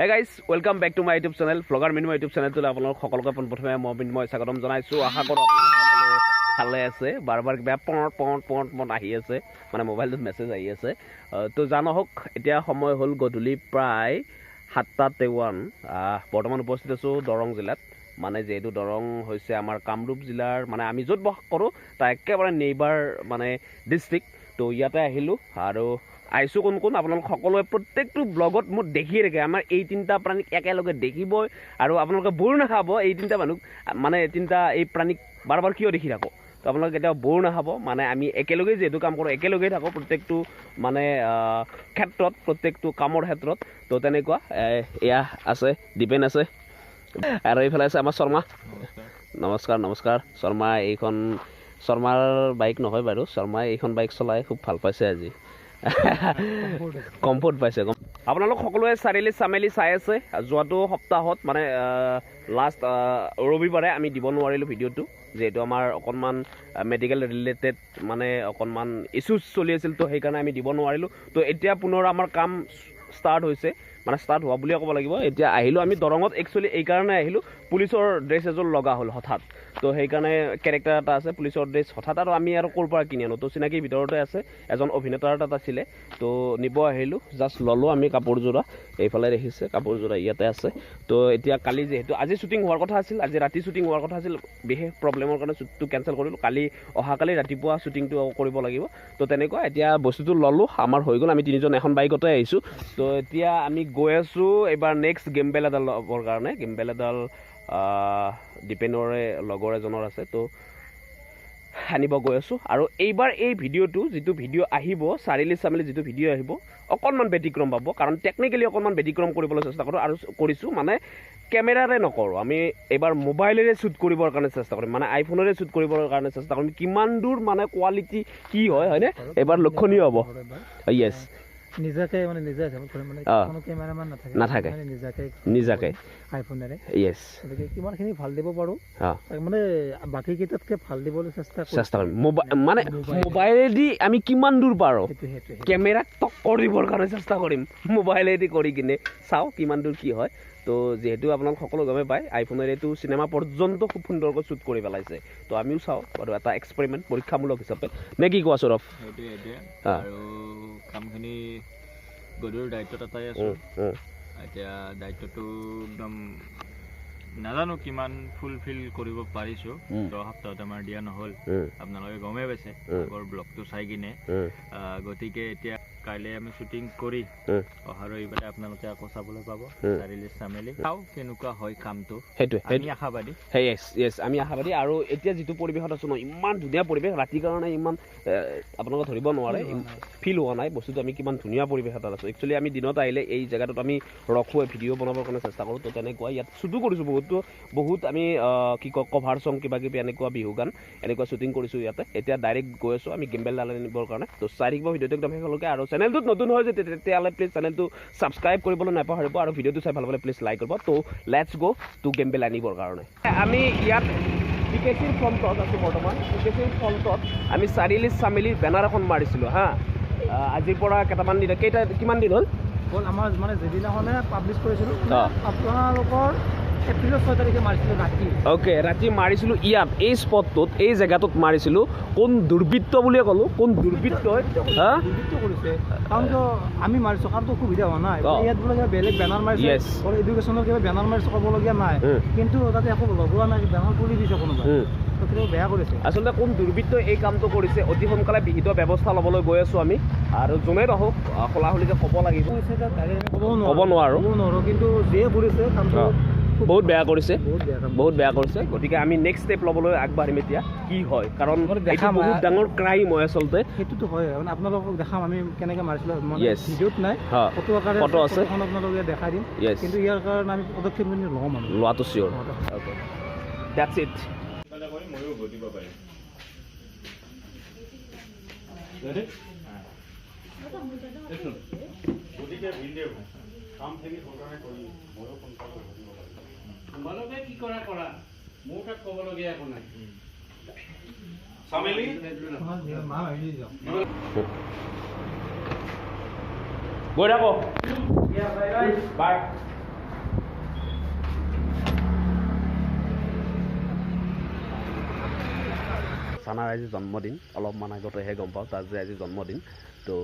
Hey guys welcome back to my YouTube channel vlogger Minimoy YouTube চেনেলটোলৈ আপোনালোক সকলোকে পোনপ্ৰথমে মই মিনিময় স্বাগতম জনাইছোঁ। আশা কৰোঁ আপোনালোক ভালে আছে। বাৰ বাৰ কিবা পঁত পঁত পঁত পঁত আহি আছে। মানে মোবাইলটোত মেছেজ আহি আছে। তো জানহওক এতিয়া সময় হ'ল গধূলি প্ৰায় সাতটা আহ, বৰ্তমান উপস্থিত আছোঁ দৰং জিলাত। মানে যিহেতু দৰং হৈছে আমাৰ কামৰূপ জিলাৰ মানে আমি য'ত বাস কৰোঁ তাৰ একেবাৰে নেইবাৰ মানে ডিষ্ট্ৰিক্ট তো ইয়াতে আহিলোঁ আৰু আহিছোঁ কোন কোন আপোনালোক সকলোৱে প্ৰত্যেকটো ব্লগত মোক দেখিয়ে থাকে। আমাৰ এই তিনিটা প্ৰাণীক একেলগে দেখিবই আৰু আপোনালোকে বৰ নাখাব এই তিনিটা মানুহ মানে তিনিটা এই প্ৰাণীক বাৰ বাৰ কিয় দেখি থাকোঁ? তো আপোনালোকে কেতিয়াও বৰ নাখাব মানে আমি একেলগেই যিহেতু কাম কৰোঁ একেলগেই থাকোঁ প্ৰত্যেকটো মানে ক্ষেত্ৰত প্ৰত্যেকটো কামৰ ক্ষেত্ৰত। তো তেনেকুৱা এয়া আছে দীপেন আছে। আৰু এইফালে আছে আমাৰ শৰ্মা। নমস্কাৰ নমস্কাৰ। শৰ্মা এইখন শৰ্মাৰ বাইক নহয় বাৰু শৰ্মাই এইখন বাইক চলাই খুব ভাল পাইছে আজি। কমফৰ্ট পাইছে আপোনালোক সকলোৱে চাৰিআলি চামেলি চাই আছে। যোৱাটো সপ্তাহত মানে লাষ্ট ৰবিবাৰে আমি দিব নোৱাৰিলোঁ ভিডিঅ'টো যিহেতু আমাৰ অকণমান মেডিকেল ৰিলেটেড মানে অকণমান ইছ্যুজ চলি আছিল তো সেইকাৰণে আমি দিব নোৱাৰিলোঁ। তো এতিয়া পুনৰ আমাৰ কাম ষ্টাৰ্ট হৈছে মানে ষ্টাৰ্ট হোৱা বুলিয়ে ক'ব লাগিব। এতিয়া আহিলোঁ আমি দৰঙত একচুৱেলি এইকাৰণে আহিলোঁ। পুলিচৰ ড্ৰেছ এযোৰ লগা হ'ল হঠাৎ। তো সেইকাৰণে কেৰেক্টাৰ এটা আছে, পুলিচৰ ড্ৰেছ। হঠাৎ আৰু আমি আৰু ক'ৰ পৰা কিনি আনো? তো চিনাকিৰ ভিতৰতে আছে, এজন অভিনেতাৰ তাত আছিলে। তো নিব আহিলোঁ জাষ্ট ল'লোঁ আমি কাপোৰযোৰা, এইফালে দেখিছে, কাপোৰযোৰা ইয়াতে আছে। তো এতিয়া কালি যিহেতু, আজি শ্বুটিং হোৱাৰ কথা আছিল, আজি ৰাতি শ্বুটিং হোৱাৰ কথা আছিল, বিশেষ প্ৰব্লেমৰ কাৰণে শ্বুটটো কেঞ্চেল কৰিলোঁ। কালি, অহাকালি ৰাতিপুৱা শ্বুটিংটো কৰিব লাগিব। তো তেনেকুৱা, এতিয়া বস্তুটো ল'লোঁ, আমাৰ হৈ গ'ল, আমি তিনিজন এখন বাইকতে আহিছোঁ। তো এতিয়া আমি গৈ আছোঁ, এইবাৰ নেক্সট গেমবেল এডাল ল'বৰ কাৰণে। গেমবেল এডাল দীপেনৰে লগৰ এজনৰ আছে তো আনিব গৈ আছোঁ। আৰু এইবাৰ এই ভিডিঅ'টো যিটো ভিডিঅ' আহিব চাৰিআলি চাৰিআলি যিটো ভিডিঅ' আহিব অকণমান ব্যতিক্ৰম পাব। কাৰণ টেকনিকেলি অকণমান ব্যতিক্ৰম কৰিবলৈ চেষ্টা কৰোঁ আৰু কৰিছোঁ মানে কেমেৰাৰে নকৰোঁ। আমি এইবাৰ মোবাইলেৰে শ্বুট কৰিবৰ কাৰণে চেষ্টা কৰিম মানে আইফোনেৰে শ্বুট কৰিবৰ কাৰণে চেষ্টা কৰিম। কিমান দূৰ মানে কোৱালিটি কি হয় হয়নে? এইবাৰ লক্ষণীয় হ'ব। য়েছ নিজাকে মানে নিজে হিচাপত কৰিম মানে। কোনো কেমেৰামান নাথাকে। নাথাকে। নিজাকে নিজাকে। আইফোনেৰে। য়েছ গতিকে কিমানখিনি ভাল দিব পাৰোঁ। মানে বাকী কেইটাতকৈ ভাল দিবলৈ চেষ্টা চেষ্টা কৰিম। মানে মোবাইলেদি আমি কিমান দূৰ পাৰোঁ। কেমেৰাক টক্কৰ দিবৰ কাৰণে চেষ্টা কৰিম। মোবাইলেদি কৰি কিনে চাওঁ কিমান দূৰ কি হয়। তো যিহেতু আপোনালোক সকলো গমেই পায় আইফোনেৰেতো চিনেমা পৰ্যন্ত খুব সুন্দৰকৈ শ্বুট কৰি পেলাইছে। তো আমিও চাওঁ বাৰু এটা এক্সপেৰিমেণ্ট পৰীক্ষামূলক হিচাপে। নে কি কোৱা সৌৰভ। আৰু কামখিনি গধুৰ দায়িত্বত এটাই আছো। এতিয়া দায়িত্বটো একদম নাজানো কিমান ফুলফিল কৰিব পাৰিছোঁ। দহ সপ্তাহত আমাৰ দিয়া নহ'ল। আপোনালোকে গমেই পাইছে। আগৰ ব্লগটো চাই কিনে। গতিকে এতিয়া কাইলৈ আমি শ্বুটিং কৰি। অহা ৰবিবাৰে আপোনালোকে আকৌ চাবলৈ পাব। চাৰিআলি চামেলি চাওঁ কেনেকুৱা হয় কামটো। সেইটোৱে আমি আশাবাদী। সেই য়েছ য়েছ আমি আশাবাদী। আৰু এতিয়া যিটো পৰিৱেশত আছোঁ ন ইমান ধুনীয়া পৰিৱেশ ৰাতিৰ কাৰণে ইমান আপোনালোকে ধৰিব নোৱাৰে ফিল হোৱা নাই বস্তুটো আমি কিমান ধুনীয়া পৰিৱেশ এটাত আছোঁ। একচুৱেলি আমি দিনত আহিলে এই জেগাটোত আমি ৰখোৱে ভিডিঅ' বনাবৰ কাৰণে চেষ্টা কৰোঁ তো তেনেকুৱা ইয়াত শ্বুটো কৰিছোঁ বহুতো বহুত আমি কি কয় কভাৰ চং কিবা কিবি এনেকুৱা বিহু গান এনেকুৱা শ্বুটিং কৰিছোঁ ইয়াতে। এতিয়া ডাইৰেক্ট গৈ আছোঁ আমি গেম্বেল ডাল আনিবৰ কাৰণে। তো চাই থাকিব ভিডিঅ'টো একদম শেষলৈকে আৰু চেনেলটোত নতুন হয় যে তেতিয়াহ'লে প্লিজ চেনেলটো ছাবস্ক্ৰাইব কৰিবলৈ নাপাহৰিব আৰু ভিডিঅ'টো চাই ভালো পালে প্লিজ লাইক কৰিব। তো লেটছ গ' টু গেম্বেল আনিবৰ কাৰণে। আমি ইয়াত পি কে চিৰ ফ্ৰণ্টত আছোঁ বৰ্তমান। পি কে চিৰ ফ্ৰণ্টত আমি চাৰিআলি চামেলিৰ বেনাৰ এখন মাৰিছিলোঁ হা। আজিৰ পৰা কেইটামান দিন কেইটা কিমান দিন হ'ল? হ'ল আমাৰ মানে যিদিনাখনে পাব্লিছ কৰিছিলোঁ। আপোনালোকৰ অ'কে ৰাতি। মাৰিছিলোঁ ইয়াত এই স্পটটোত এই জেগাটোত মাৰিছিলোঁ। কোন দুৰ্বৃত্ত বুলিয়ে ক'লোঁ কোন দুৰ্বৃত্তই আমি মাৰিছোঁ কাৰণটো অসুবিধা হোৱা নাই। ইয়াত বোলে বেলেগ বেনাৰ মাৰিছে. এডুকেশ্যনৰ কিবা বেনাৰ মাৰিছে ক'বলগীয়া নাই। কিন্তু তাতে একো লগোৱা নাই বেনাৰ তুলি দিছে কোনোবাই। উম। বেয়া কৰিছে। আচলতে কোন দুৰ্বৃত্তই এই কামটো কৰিছে অতি সোনকালে বিহিত ব্যৱস্থা ল'বলৈ গৈ আছোঁ আমি। আৰু যোনেই নহওক খোলাখুলিকৈ ক'ব লাগিব। ক'ব নোৱাৰোঁ। কিন্তু যিয়ে কৰিছে কামটো বহুত বেয়া কৰিছে। বহুত বেয়া বহুত বেয়া কৰিছে। গতিকে আমি নেক্সট ষ্টেপ ল'বলৈ আগবাঢ়িম এতিয়া। কি হয়? কাৰণ মই বহুত ডাঙৰ ক্ৰাইম হয় আচলতে। সেইটোতো হয় মানে আপোনালোকক দেখাম আমি কেনেকৈ মাৰিছিলোঁ। মানে ভিডিঅ'ত নাই। ফটো আকাৰে ফটো আছে। আপোনালোকে দেখাই দিম। কিন্তু ইয়াৰ কাৰণে আমি পদক্ষেপ ল'ম লোৱাটো চিয়'ৰ অ'কে ডেটছ ইট ময়ো ঘটিব পাৰিম তোমালোকে কি কৰা কৰা? মোৰ তাত ক'বলগীয়া একো নাই। গৈ থাকক চানাৰ আজি জন্মদিন। অলপমান আগতেহে গম পাওঁ তাৰ যে আজি জন্মদিন। তো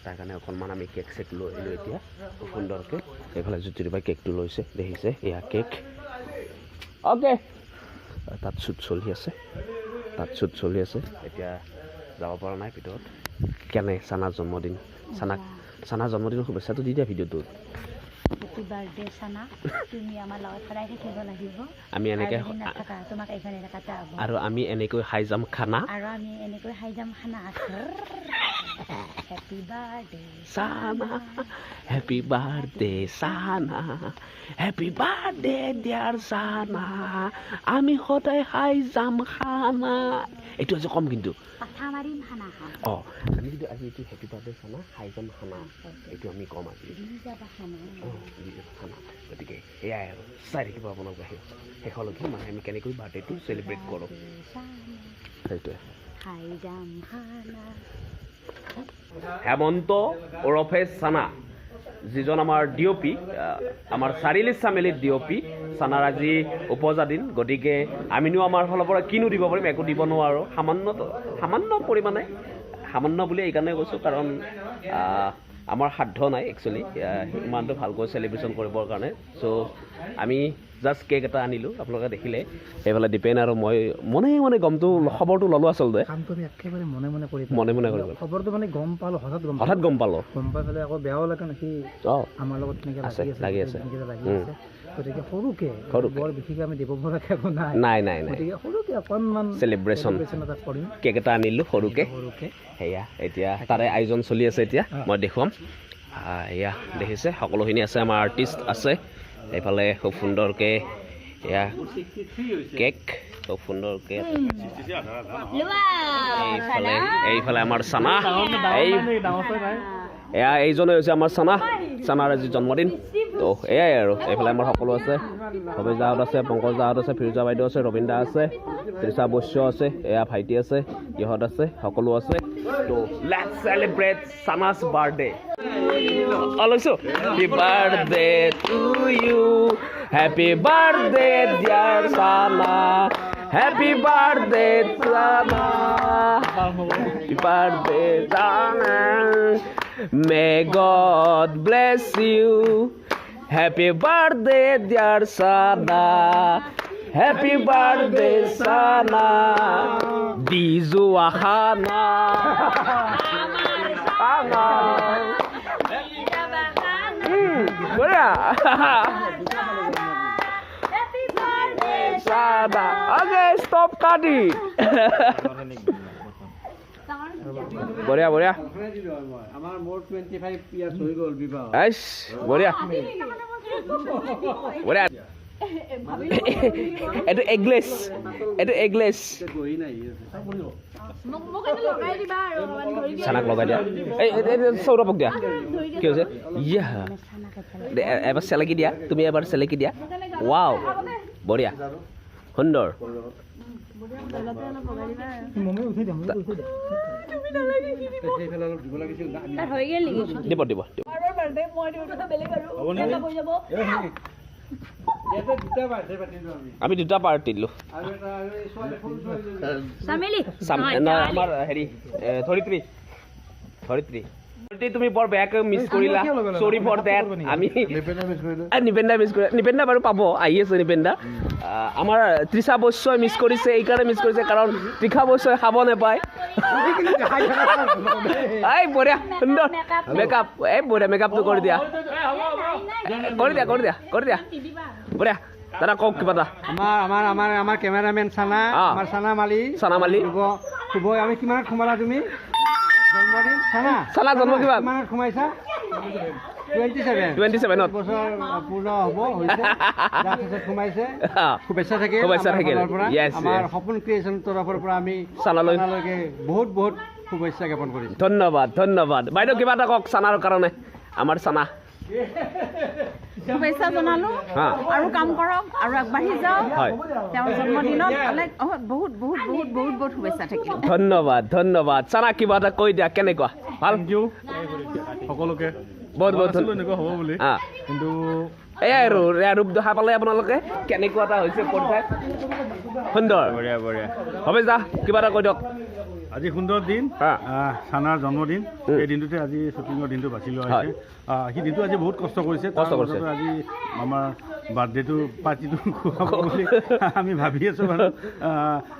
তাৰ কাৰণে অকণমান আমি কেক চেক লৈ আহিলোঁ এতিয়া। খুব সুন্দৰকৈ। এইফালে জ্যোতিৰবাই কেকটো লৈছে। দেখিছে এয়া কেক অ'কে তাত শ্বুট চলি আছে। তাত শ্বুট চলি আছে। এতিয়া যাব পৰা নাই ভিতৰত। কেনে চানাৰ জন্মদিন? চানাক চানাৰ জন্মদিনৰ শুভেচ্ছাটো দি দিয়া ভিডিঅ'টোত। হেপী বাৰ্থডে চানা। তুমি আমাৰ লগত সদায় থাকিব লাগিব। আমি এনেকৈ আৰু তোমাক এইখন এনেকুৱাতে আৰু আমি এনেকৈ খাই যাম খানা। আৰু আমি এনেকৈ খাই যাম খানা। Happy birthday Chana happy birthday Chana happy birthday dear Chana আমি সদায় খাই যাম খানা। এইটো আজি কম কিন্তু। খানা অঁ আমি কিন্তু আজি এইটো হেপী বাৰ্থডে চানা খাই যাম খানা। এইটো আমি ক'ম আজি। খানা। অঁ দি খানা। গতিকে এয়াই আৰু। চাই থাকিব আপোনালোকে শেষলৈকে মানে আমি কেনেকৈ বাৰ্থডেটো চেলিব্ৰেট কৰোঁ। সেইটোৱে। খাই যাম খানা। হেমন্ত ওরফে চানা যিজন আমাৰ ডি অ' পি আমাৰ চাৰিআলি চামেলিত ডি অ' চানাৰ আজি উপজা দিন গতিকে আমিনো আমাৰ ফালৰ পৰা কিনো দিব পাৰিম, একো দিব নোৱাৰোঁ। সামান্য সামান্য পৰিমাণে, সামান্য বুলি এইকাৰণে কৈছোঁ, কাৰণ আমাৰ সাধ্য নাই একচুৱেলি ইমানটো ভালকৈ চেলিব্ৰেশ্যন কৰিবৰ কাৰণে। চ' আমি জাষ্ট কেক এটা আনিলোঁ আপোনালোকে দেখিলে। সেইফালে দীপেন আৰু মই মনে মনে গমটো খবৰটো ল'লোঁ আচলতে। মনে মনে কৰি মনে মনে কৰিব খবৰটো মানে গম পালোঁ হঠাৎ গম হঠাৎ গম পালোঁ। গম পাই পেলাই আকৌ বেয়াও লাগে না সি অঁ। আমাৰ লগত তেনেকৈ লাগি আছে। লাগি। আছে। গতিকে সৰুকে সৰুকে। বৰ বিশেষকৈ আমি দিব পৰাকৈ একো নাই। নাই নাই নাই। গতিকে সৰুকে অকণমান Celebration. celebration এটা কৰিম। কেক এটা আনিলোঁ সৰুকৈ। সৰুকে। সেয়া এতিয়া তাৰে আয়োজন চলি আছে এতিয়া। মই দেখুৱাম। এয়া দেখিছে সকলোখিনি আছে আমাৰ আৰ্টিষ্ট আছে। এইফালে খুব সুন্দৰকৈ এয়া কেক খুব সুন্দৰকৈ এইফালে এইফালে আমাৰ চানা। এই এয়া এইজনে হৈছে আমাৰ চানা। চানাৰ আজি জন্মদিন। তো এয়াই আৰু। এইফালে আমাৰ সকলো আছে। ভৱেশ দাহঁত আছে, পংকজ দাহঁত আছে, ফিৰোজা বাইদেউ আছে, ৰবীন দা আছে তৃষা বৈশ্য আছে, এয়া ভাইটি আছে, ইহঁত আছে, সকলো আছে। তো লেট চেলিব্ৰেট চানাছ বাৰ্থডে অঁ লৈছোঁ happy birthday to you happy birthday dear Chana happy birthday Chana happy birthday Chana may God bless you happy birthday dear Sana happy birthday Sana Biju Ahana Sana Sada. আগে stop cutting. বিবাহ। আইচ বঢ়িয়া। বঢ়িয়া। এইটো eggless এইটো eggless. চানাক লগাই দিয়া। এই সৌৰভক দিয়া। কি হৈছে? ইয়া। এবাৰ চেলেকি দিয়া। তুমি এবাৰ চেলেকি দিয়া। ৱাও বঢ়িয়া। সুন্দৰ। দিব দিব। আমি দুটা পাৰ্টি দিলোঁ। আমাৰ হেৰি ধৰিত্ৰী। ধৰিত্ৰী। তুমি বৰ বেয়াকৈ মিছ কৰিলা। চৰি ফৰ দেট আমি এ, নিপেন্দা মিছ কৰি নিপেন্দা বাৰু পাব আহি আছে নিপেন্দা। আমাৰ তৃষা বৈশ্যই মিছ কৰিছে এইকাৰণে মিছ কৰিছে কাৰণ তৃষা বৈশ্যই খাব নাপায়। এই বঢ়িয়া। সুন্দৰ। মেকআপ এই বঢ়িয়া মেকআপটো কৰি দিয়া। কৰি দিয়া কৰি দিয়া কৰি দিয়া। বঢ়িয়া। দাদা কওক কিবা এটা। আমাৰ আমাৰ আমাৰ আমাৰ কেমেৰামেন চানা। আমাৰ চানা মালি। চানা মালি। শুভ শুভ। আমি কিমানত সোমালা তুমি? জন্মদিন? চানা চানা জন্ম কিমান? কিমানত সোমাইছা? টুৱেণ্টি ছেভেন টুৱেণ্টি ছেভেনত বছৰ পূৰ্ণ হ'ব সোমাইছে। শুভেচ্ছা থাকিল শুভেচ্ছা আমাৰ থাকিল। সপোন ক্ৰিয়েশ্যন তৰফৰ পৰা আমি চানালৈকে বহুত বহুত শুভেচ্ছা জ্ঞাপন কৰিছোঁ। ধন্যবাদ ধন্যবাদ। বাইদেউ কিবা এটা কওক চানাৰ কাৰণে। আমাৰ চানা শুভেচ্ছা জনালোঁ। আৰু কাম কৰক আৰু আগবাঢ়ি যাওক। তেওঁৰ জন্মদিনত বহুত বহুত বহুত বহুত বহুত শুভেচ্ছা থাকিল। ধন্যবাদ ধন্যবাদ। চানা কিবা এটা কৈ দিয়া কেনেকুৱা? ভাল? সকলোকে। বহুত বহুত এনেকুৱা হ'ব বুলি। কিন্তু এয়াই আৰু এয়া ৰূপ দেখা পালে আপোনালোকে। কেনেকুৱা এটা হৈছে সুন্দৰ। বঢ়িয়া বঢ়িয়া। হবে যা কিবা এটা কৈ দিয়ক। আজি সুন্দৰ দিন চানাৰ জন্মদিন। এই দিনটোতে আজি শ্বুটিঙৰ দিনটো বাছি লোৱা। হৈছে। সি দিনটো আজি বহুত কষ্ট কৰিছে। আজি আমাৰ বাৰ্থডেটো পাৰ্টিটো খুৱাব বুলি আমি ভাবি আছোঁ বাৰু।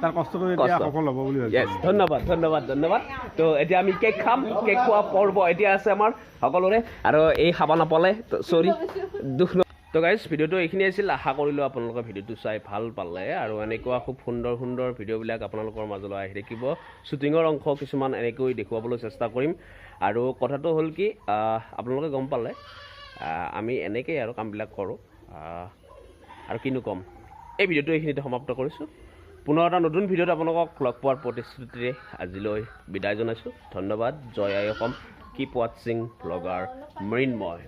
তাৰ কষ্টটো এতিয়া। সফল হ'ব বুলি ভাবিছোঁ। ধন্যবাদ ধন্যবাদ ধন্যবাদ। তো এতিয়া আমি কেক খাম কেক খোৱা পৰ্ব এতিয়া আছে আমাৰ সকলোৰে। আৰু এই খাব নাপালে চৰি দুখ তো গাইজ ভিডিঅ'টো এইখিনি আছিল। আশা কৰিলোঁ আপোনালোকে ভিডিঅ'টো চাই ভাল পালে। আৰু এনেকুৱা খুব সুন্দৰ সুন্দৰ ভিডিঅ'বিলাক আপোনালোকৰ মাজলৈ আহি থাকিব। শ্বুটিঙৰ অংশ কিছুমান এনেকৈ দেখুৱাবলৈ চেষ্টা কৰিম। আৰু কথাটো হ'ল কি আপোনালোকে গম পালে আমি এনেকেই আৰু কামবিলাক কৰোঁ। আৰু কিনো ক'ম। এই ভিডিঅ'টো এইখিনিতে সমাপ্ত কৰিছোঁ। পুনৰ এটা নতুন ভিডিঅ'ত আপোনালোকক লগ পোৱাৰ প্ৰতিশ্ৰুতিৰে আজিলৈ বিদায় জনাইছোঁ। ধন্যবাদ। জয় আই অসম। কিপ ৱাটছিং ব্লগাৰ মৃন্ময়